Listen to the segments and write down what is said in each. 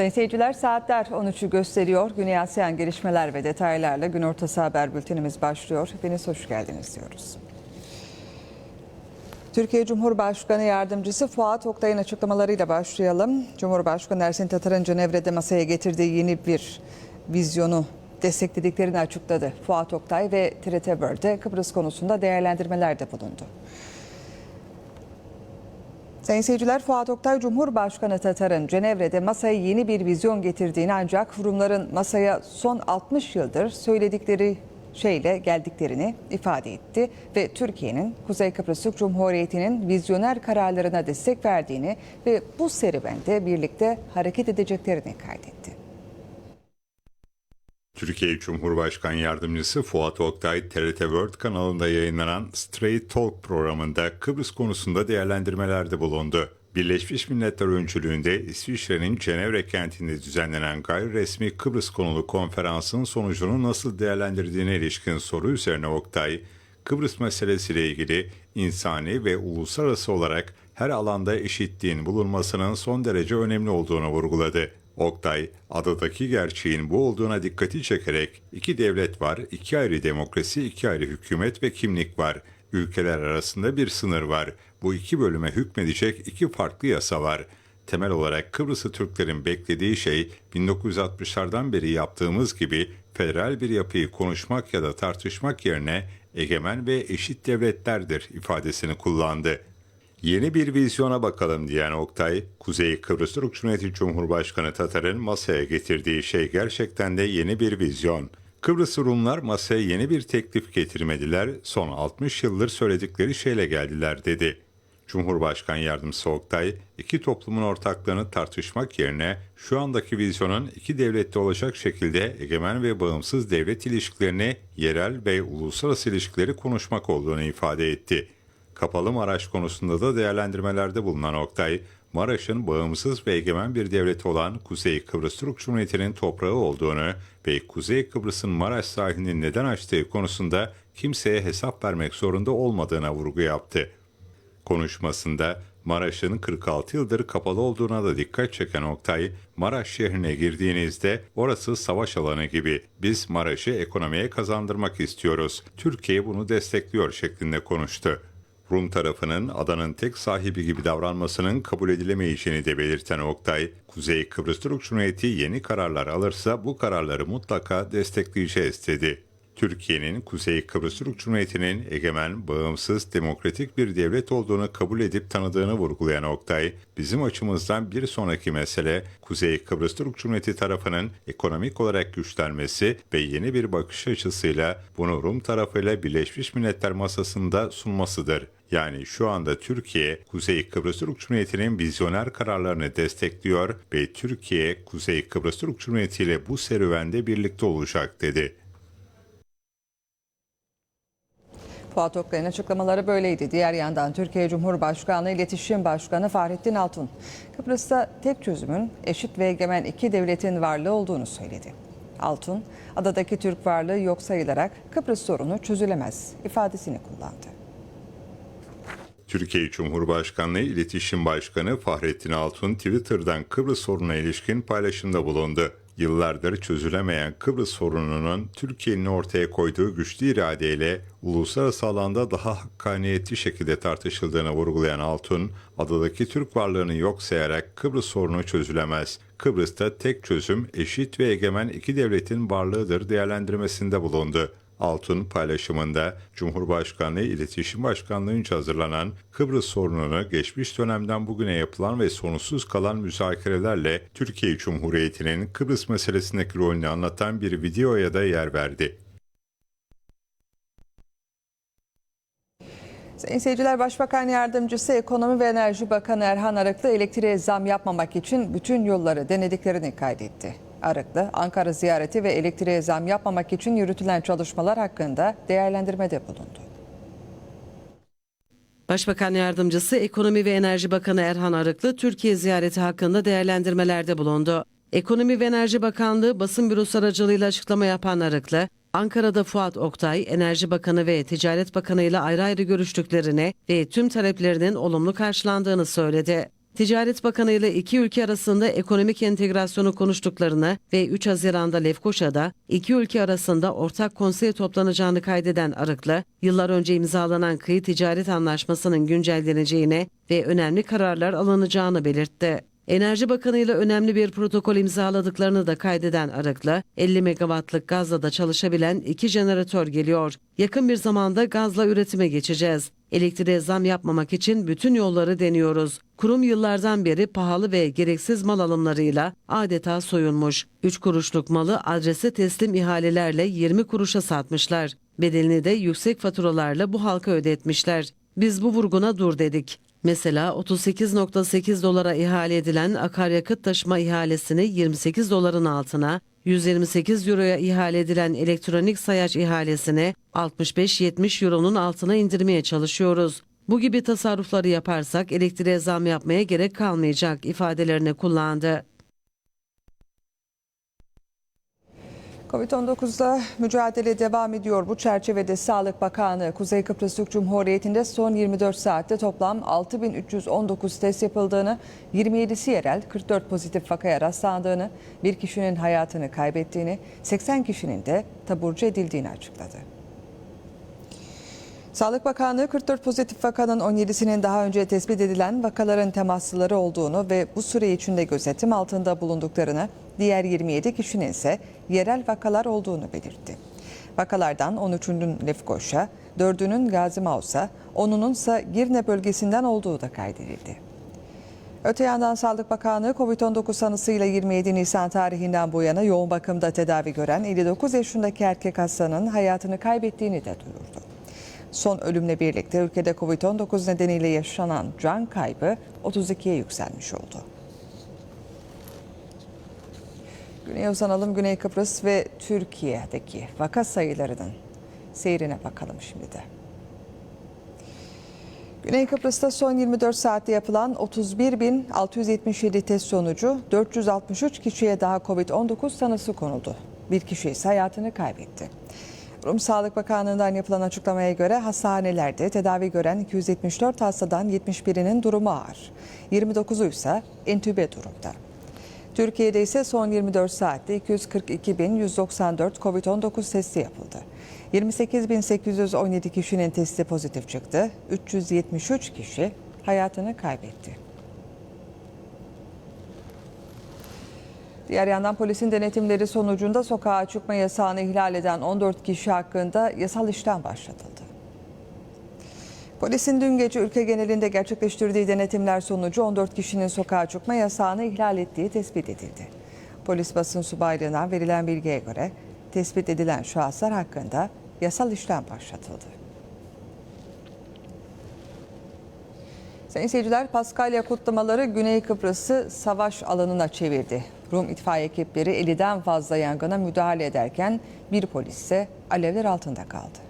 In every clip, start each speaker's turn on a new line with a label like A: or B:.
A: Sayın seyirciler saatler 13'ü gösteriyor. Güney Asyan gelişmeler ve detaylarla gün ortası haber bültenimiz başlıyor. Hepiniz hoş geldiniz diyoruz. Türkiye Cumhurbaşkanı Yardımcısı Fuat Oktay'ın açıklamalarıyla başlayalım. Cumhurbaşkanı Ersin Tatar'ın Cenevre'de masaya getirdiği yeni bir vizyonu desteklediklerini açıkladı. Fuat Oktay ve TRT World'de Kıbrıs konusunda değerlendirmelerde bulundu. Sayın seyirciler Fuat Oktay Cumhurbaşkanı Tatar'ın Cenevre'de masaya yeni bir vizyon getirdiğini ancak Rumların masaya son 60 yıldır söyledikleri şeyle geldiklerini ifade etti ve Türkiye'nin Kuzey Kıbrıs Türk Cumhuriyeti'nin vizyoner kararlarına destek verdiğini ve bu serüvende birlikte hareket edeceklerini kaydetti.
B: Türkiye Cumhurbaşkanı Yardımcısı Fuat Oktay, TRT World kanalında yayınlanan Straight Talk programında Kıbrıs konusunda değerlendirmelerde bulundu. Birleşmiş Milletler öncülüğünde İsviçre'nin Cenevre kentinde düzenlenen gayri resmi Kıbrıs konulu konferansın sonucunu nasıl değerlendirdiğine ilişkin soru üzerine Oktay, Kıbrıs meselesiyle ilgili insani ve uluslararası olarak her alanda eşitliğin bulunmasının son derece önemli olduğunu vurguladı. Oktay, adadaki gerçeğin bu olduğuna dikkati çekerek iki devlet var, iki ayrı demokrasi, iki ayrı hükümet ve kimlik var. Ülkeler arasında bir sınır var. Bu iki bölüme hükmedecek iki farklı yasa var. Temel olarak Kıbrıs'ı Türklerin beklediği şey 1960'lardan beri yaptığımız gibi federal bir yapıyı konuşmak ya da tartışmak yerine egemen ve eşit devletlerdir ifadesini kullandı. Yeni bir vizyona bakalım diyen Oktay, Kuzey Kıbrıs Türk Cumhuriyeti Cumhurbaşkanı Tatar'ın masaya getirdiği şey gerçekten de yeni bir vizyon. Kıbrıs Rumlar masaya yeni bir teklif getirmediler, son 60 yıldır söyledikleri şeyle geldiler dedi. Cumhurbaşkanı Yardımcısı Oktay, iki toplumun ortaklığını tartışmak yerine şu andaki vizyonun iki devletli olacak şekilde egemen ve bağımsız devlet ilişkilerini, yerel ve uluslararası ilişkileri konuşmak olduğunu ifade etti. Kapalı Maraş konusunda da değerlendirmelerde bulunan Oktay, Maraş'ın bağımsız ve egemen bir devleti olan Kuzey Kıbrıs Türk Cumhuriyeti'nin toprağı olduğunu ve Kuzey Kıbrıs'ın Maraş sahilini neden açtığı konusunda kimseye hesap vermek zorunda olmadığına vurgu yaptı. Konuşmasında Maraş'ın 46 yıldır kapalı olduğuna da dikkat çeken Oktay, Maraş şehrine girdiğinizde orası savaş alanı gibi. Biz Maraş'ı ekonomiye kazandırmak istiyoruz. Türkiye bunu destekliyor şeklinde konuştu. Rum tarafının adanın tek sahibi gibi davranmasının kabul edilemeyeceğini de belirten Oktay, Kuzey Kıbrıs Türk Cumhuriyeti yeni kararlar alırsa bu kararları mutlaka destekleyeceğiz dedi. Türkiye'nin Kuzey Kıbrıs Türk Cumhuriyeti'nin egemen, bağımsız, demokratik bir devlet olduğunu kabul edip tanıdığını vurgulayan Oktay, bizim açımızdan bir sonraki mesele Kuzey Kıbrıs Türk Cumhuriyeti tarafının ekonomik olarak güçlenmesi ve yeni bir bakış açısıyla bunu Rum tarafıyla Birleşmiş Milletler masasında sunmasıdır. Yani şu anda Türkiye, Kuzey Kıbrıs Türk Cumhuriyeti'nin vizyoner kararlarını destekliyor ve Türkiye, Kuzey Kıbrıs Türk Cumhuriyeti ile bu serüvende birlikte olacak dedi.
A: Fuat Oktay'ın açıklamaları böyleydi. Diğer yandan Türkiye Cumhurbaşkanlığı İletişim Başkanı Fahrettin Altun, Kıbrıs'ta tek çözümün eşit ve egemen iki devletin varlığı olduğunu söyledi. Altun, adadaki Türk varlığı yok sayılarak Kıbrıs sorunu çözülemez ifadesini kullandı.
B: Türkiye Cumhurbaşkanlığı İletişim Başkanı Fahrettin Altun Twitter'dan Kıbrıs sorununa ilişkin paylaşımda bulundu. Yıllardır çözülemeyen Kıbrıs sorununun Türkiye'nin ortaya koyduğu güçlü iradeyle uluslararası alanda daha hakkaniyetli şekilde tartışıldığını vurgulayan Altun, adadaki Türk varlığını yok sayarak Kıbrıs sorunu çözülemez. Kıbrıs'ta tek çözüm eşit ve egemen iki devletin varlığıdır değerlendirmesinde bulundu. Altun paylaşımında Cumhurbaşkanlığı İletişim Başkanlığı'nca hazırlanan Kıbrıs sorununu geçmiş dönemden bugüne yapılan ve sonunsuz kalan müzakerelerle Türkiye Cumhuriyeti'nin Kıbrıs meselesindeki rolünü anlatan bir videoya da yer verdi.
A: Sayın seyirciler Başbakan Yardımcısı Ekonomi ve Enerji Bakanı Erhan Arıklı elektriğe zam yapmamak için bütün yolları denediklerini kaydetti. Arıklı, Ankara ziyareti ve elektriğe zam yapmamak için yürütülen çalışmalar hakkında değerlendirmede bulundu.
C: Başbakan Yardımcısı Ekonomi ve Enerji Bakanı Erhan Arıklı Türkiye ziyareti hakkında değerlendirmelerde bulundu. Ekonomi ve Enerji Bakanlığı basın bürosu aracılığıyla açıklama yapan Arıklı, Ankara'da Fuat Oktay, Enerji Bakanı ve Ticaret Bakanı ile ayrı ayrı görüştüklerini ve tüm taleplerinin olumlu karşılandığını söyledi. Ticaret Bakanı ile iki ülke arasında ekonomik entegrasyonu konuştuklarını ve 3 Haziran'da Lefkoşa'da iki ülke arasında ortak konsey toplanacağını kaydeden Arıklı, yıllar önce imzalanan kıyı ticaret anlaşmasının güncelleneceğine ve önemli kararlar alınacağını belirtti. Enerji Bakanı ile önemli bir protokol imzaladıklarını da kaydeden Arıklı, 50 megawattlık gazla da çalışabilen iki jeneratör geliyor. Yakın bir zamanda gazla üretime geçeceğiz. Elektriğe zam yapmamak için bütün yolları deniyoruz. Kurum yıllardan beri pahalı ve gereksiz mal alımlarıyla adeta soyunmuş. 3 kuruşluk malı adrese teslim ihalelerle 20 kuruşa satmışlar. Bedelini de yüksek faturalarla bu halka ödetmişler. Biz bu vurguna dur dedik. Mesela 38.8 dolara ihale edilen akaryakıt taşıma ihalesini 28 doların altına, 128 euroya ihale edilen elektronik sayaç ihalesini 65-70 euronun altına indirmeye çalışıyoruz. Bu gibi tasarrufları yaparsak elektriğe zam yapmaya gerek kalmayacak ifadelerini kullandı.
A: Covid-19'da mücadele devam ediyor. Bu çerçevede Sağlık Bakanı Kuzey Kıbrıs Türk Cumhuriyeti'nde son 24 saatte toplam 6319 test yapıldığını, 27'si yerel 44 pozitif vakaya rastlandığını, bir kişinin hayatını kaybettiğini, 80 kişinin de taburcu edildiğini açıkladı. Sağlık Bakanlığı 44 pozitif vakanın 17'sinin daha önce tespit edilen vakaların temaslıları olduğunu ve bu süre içinde gözetim altında bulunduklarını, diğer 27 kişinin ise yerel vakalar olduğunu belirtti. Vakalardan 13'ünün Lefkoşa, 4'ünün Gazi Mausa, 10'unun ise Girne bölgesinden olduğu da kaydedildi. Öte yandan Sağlık Bakanlığı COVID-19 sanısıyla 27 Nisan tarihinden bu yana yoğun bakımda tedavi gören 59 yaşındaki erkek hastanın hayatını kaybettiğini de duyurdu. Son ölümle birlikte ülkede Covid-19 nedeniyle yaşanan can kaybı 32'ye yükselmiş oldu. Güneye uzanalım. Güney Kıbrıs ve Türkiye'deki vaka sayılarının seyrine bakalım şimdi de. Güney Kıbrıs'ta son 24 saatte yapılan 31.677 test sonucu 463 kişiye daha Covid-19 tanısı konuldu. Bir kişi ise hayatını kaybetti. Rum Sağlık Bakanlığı'ndan yapılan açıklamaya göre hastanelerde tedavi gören 274 hastadan 71'inin durumu ağır. 29'u ise entübe durumda. Türkiye'de ise son 24 saatte 242.194 Covid-19 testi yapıldı. 28.817 kişinin testi pozitif çıktı. 373 kişi hayatını kaybetti. Diğer yandan polisin denetimleri sonucunda sokağa çıkma yasağını ihlal eden 14 kişi hakkında yasal işlem başlatıldı. Polisin dün gece ülke genelinde gerçekleştirdiği denetimler sonucu 14 kişinin sokağa çıkma yasağını ihlal ettiği tespit edildi. Polis basın subaylığından verilen bilgiye göre tespit edilen şahıslar hakkında yasal işlem başlatıldı. Sayın seyirciler, Paskalya kutlamaları Güney Kıbrıs'ı savaş alanına çevirdi. Rum itfaiye ekipleri 50'den fazla yangına müdahale ederken bir polis ise alevler altında kaldı.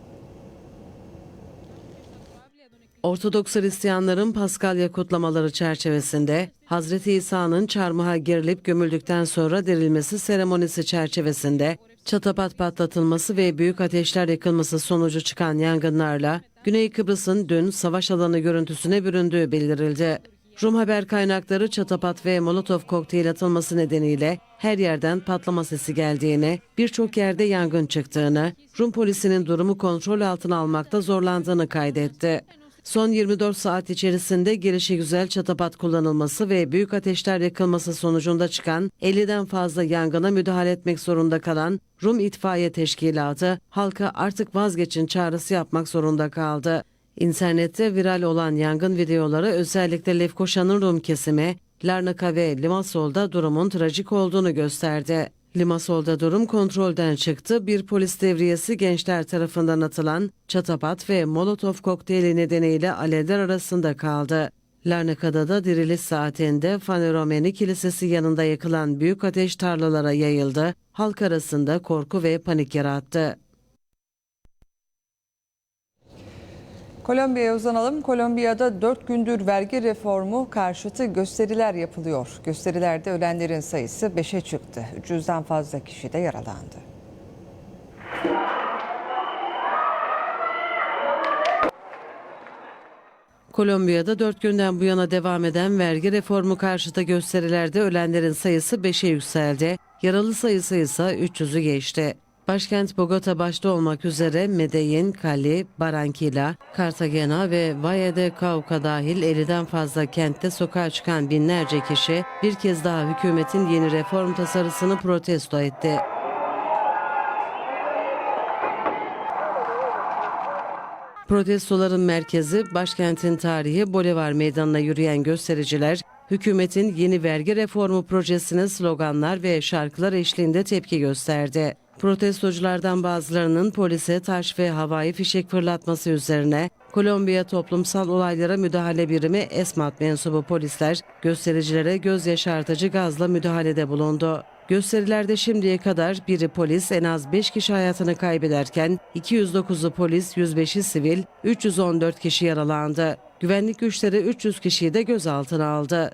C: Ortodoks Hristiyanların Paskalya kutlamaları çerçevesinde Hazreti İsa'nın çarmıha gerilip gömüldükten sonra dirilmesi seremonisi çerçevesinde çatapat patlatılması ve büyük ateşler yakılması sonucu çıkan yangınlarla Güney Kıbrıs'ın dün savaş alanı görüntüsüne büründüğü bildirildi. Rum haber kaynakları çatapat ve molotof kokteyl atılması nedeniyle her yerden patlama sesi geldiğini, birçok yerde yangın çıktığını, Rum polisinin durumu kontrol altına almakta zorlandığını kaydetti. Son 24 saat içerisinde gelişi güzel çatapat kullanılması ve büyük ateşler yakılması sonucunda çıkan 50'den fazla yangına müdahale etmek zorunda kalan Rum İtfaiye Teşkilatı halka artık vazgeçin çağrısı yapmak zorunda kaldı. İnternette viral olan yangın videoları özellikle Lefkoşa'nın Rum kesimi, Larnaca ve Limassol'da durumun trajik olduğunu gösterdi. Limassol'da durum kontrolden çıktı. Bir polis devriyesi gençler tarafından atılan çatapat ve molotof kokteyli nedeniyle alevler arasında kaldı. Larnaca'da da diriliş saatinde Faneromeni Kilisesi yanında yakılan büyük ateş tarlalara yayıldı. Halk arasında korku ve panik yarattı.
A: Kolombiya'ya uzanalım. Kolombiya'da 4 gündür vergi reformu karşıtı gösteriler yapılıyor. Gösterilerde ölenlerin sayısı 5'e çıktı. 300'den fazla kişi de yaralandı.
C: Kolombiya'da 4 günden bu yana devam eden vergi reformu karşıtı gösterilerde ölenlerin sayısı 5'e yükseldi. Yaralı sayısı ise 300'ü geçti. Başkent Bogota başta olmak üzere Medellin, Cali, Barranquilla, Cartagena ve Valle de Cauca dahil 50'den fazla kentte sokağa çıkan binlerce kişi bir kez daha hükümetin yeni reform tasarısını protesto etti. Protestoların merkezi başkentin tarihi Bolivar Meydanı'na yürüyen göstericiler, hükümetin yeni vergi reformu projesine sloganlar ve şarkılar eşliğinde tepki gösterdi. Protestoculardan bazılarının polise taş ve havai fişek fırlatması üzerine Kolombiya Toplumsal Olaylara Müdahale Birimi ESMAD mensubu polisler göstericilere göz yaşartıcı gazla müdahalede bulundu. Gösterilerde şimdiye kadar biri polis en az 5 kişi hayatını kaybederken 209'u polis, 105'i sivil, 314 kişi yaralandı. Güvenlik güçleri 300 kişiyi de gözaltına aldı.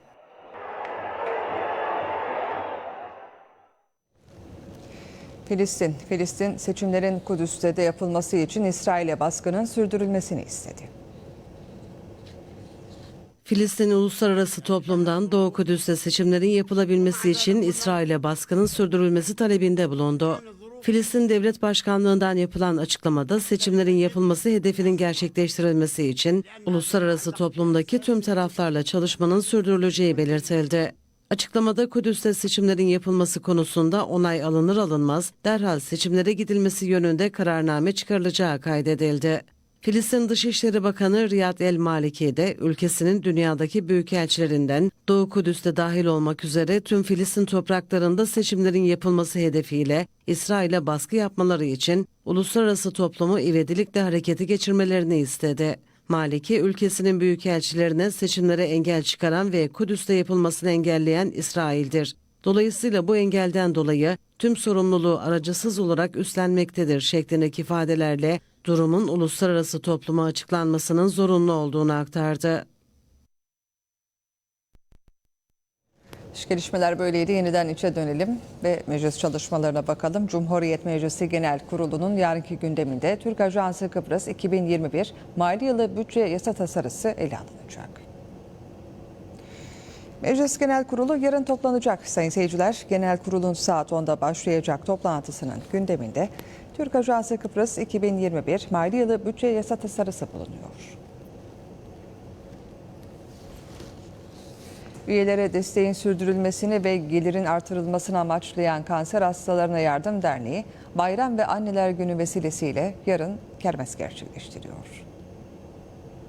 A: Filistin, Filistin seçimlerin Kudüs'te de yapılması için İsrail'e baskının sürdürülmesini istedi.
C: Filistin uluslararası toplumdan Doğu Kudüs'te seçimlerin yapılabilmesi için İsrail'e baskının sürdürülmesi talebinde bulundu. Filistin Devlet Başkanlığı'ndan yapılan açıklamada seçimlerin yapılması hedefinin gerçekleştirilmesi için uluslararası toplumdaki tüm taraflarla çalışmanın sürdürüleceği belirtildi. Açıklamada Kudüs'te seçimlerin yapılması konusunda onay alınır alınmaz derhal seçimlere gidilmesi yönünde kararname çıkarılacağı kaydedildi. Filistin Dışişleri Bakanı Riyad El Maliki de ülkesinin dünyadaki büyükelçilerinden Doğu Kudüs'te dahil olmak üzere tüm Filistin topraklarında seçimlerin yapılması hedefiyle İsrail'e baskı yapmaları için uluslararası toplumu ivedilikle harekete geçirmelerini istedi. Maliki ülkesinin büyükelçilerine seçimlere engel çıkaran ve Kudüs'te yapılmasını engelleyen İsrail'dir. Dolayısıyla bu engelden dolayı tüm sorumluluğu aracısız olarak üstlenmektedir şeklindeki ifadelerle durumun uluslararası topluma açıklanmasının zorunlu olduğunu aktardı.
A: Dış gelişmeler böyleydi. Yeniden içe dönelim ve meclis çalışmalarına bakalım. Cumhuriyet Meclisi Genel Kurulu'nun yarınki gündeminde Türk Ajansı Kıbrıs 2021 mali yılı bütçe yasa tasarısı ele alınacak. Meclis Genel Kurulu yarın toplanacak. Sayın seyirciler, Genel Kurulun saat 10'da başlayacak toplantısının gündeminde Türk Ajansı Kıbrıs 2021 mali yılı bütçe yasa tasarısı bulunuyor. Üyelere desteğin sürdürülmesini ve gelirin artırılmasını amaçlayan Kanser Hastalarına Yardım Derneği, Bayram ve Anneler Günü vesilesiyle yarın kermes gerçekleştiriyor.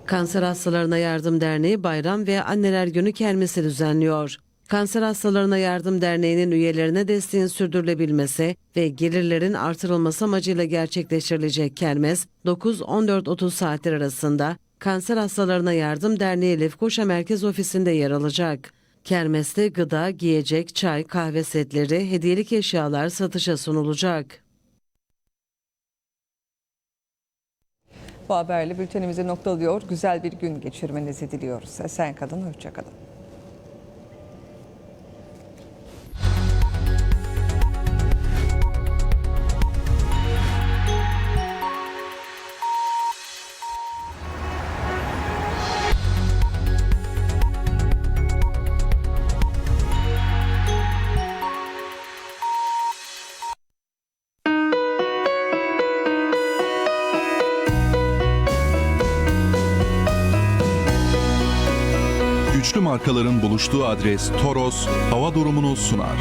C: Kanser Hastalarına Yardım Derneği Bayram ve Anneler Günü kermesi düzenliyor. Kanser Hastalarına Yardım Derneği'nin üyelerine desteğin sürdürülebilmesi ve gelirlerin artırılması amacıyla gerçekleştirilecek kermes 9-14.30 saatler arasında Kanser Hastalarına Yardım Derneği Lefkoşa Merkez Ofisi'nde yer alacak. Kermeste gıda, giyecek, çay, kahve setleri, hediyelik eşyalar satışa sunulacak.
A: Bu haberle bültenimizi noktalıyor. Güzel bir gün geçirmenizi diliyoruz. Esen kalın,
D: Güçlü markaların buluştuğu adres Toros hava durumunu sunar.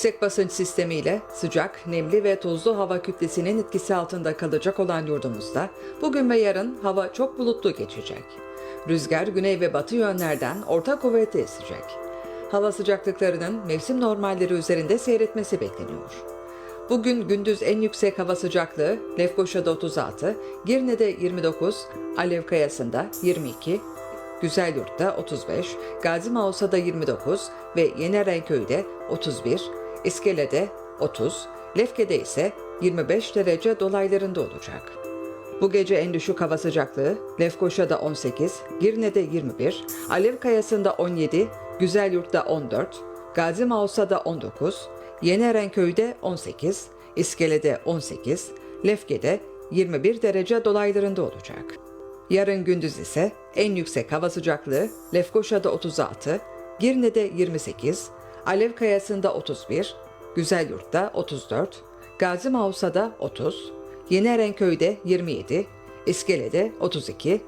A: Yüksek basınç sistemiyle sıcak, nemli ve tozlu hava kütlesinin etkisi altında kalacak olan yurdumuzda bugün ve yarın hava çok bulutlu geçecek. Rüzgar güney ve batı yönlerden orta kuvvete esecek. Hava sıcaklıklarının mevsim normalleri üzerinde seyretmesi bekleniyor. Bugün gündüz en yüksek hava sıcaklığı Lefkoşa'da 36, Girne'de 29, Alev Kayası'nda 22, Güzelyurt'ta 35, Gazi Mausa'da 29 ve Yeni Erenköy'de 31, İskele'de 30, Lefke'de ise 25 derece dolaylarında olacak. Bu gece en düşük hava sıcaklığı Lefkoşa'da 18, Girne'de 21, Alev Kayası'nda 17, Güzelyurt'ta 14, Gazi Mausa'da 19, Yeni Erenköy'de 18, İskele'de 18, Lefke'de 21 derece dolaylarında olacak. Yarın gündüz ise en yüksek hava sıcaklığı Lefkoşa'da 36, Girne'de 28, Alev Kayası'nda 31, Güzelyurt'ta 34, Gazi Mausa'da 30, Yeni Erenköy'de 27, İskele'de 32,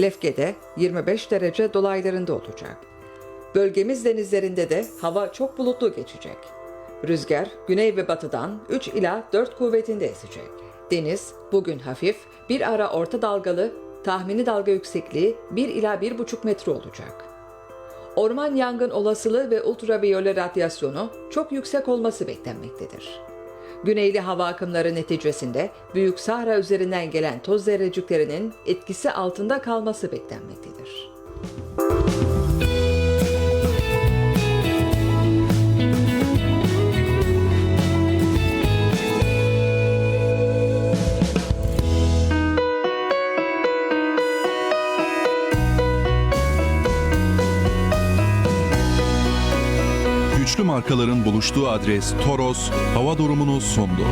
A: Lefke'de 25 derece dolaylarında olacak. Bölgemiz denizlerinde de hava çok bulutlu geçecek. Rüzgar güney ve batıdan 3 ila 4 kuvvetinde esecek. Deniz bugün hafif, bir ara orta dalgalı, tahmini dalga yüksekliği 1 ila 1,5 metre olacak. Orman yangın olasılığı ve ultraviyole radyasyonu çok yüksek olması beklenmektedir. Güneyli hava akımları neticesinde Büyük Sahra üzerinden gelen toz zerreciklerinin etkisi altında kalması beklenmektedir.
D: Güçlü markaların buluştuğu adres Toros hava durumunu sundu.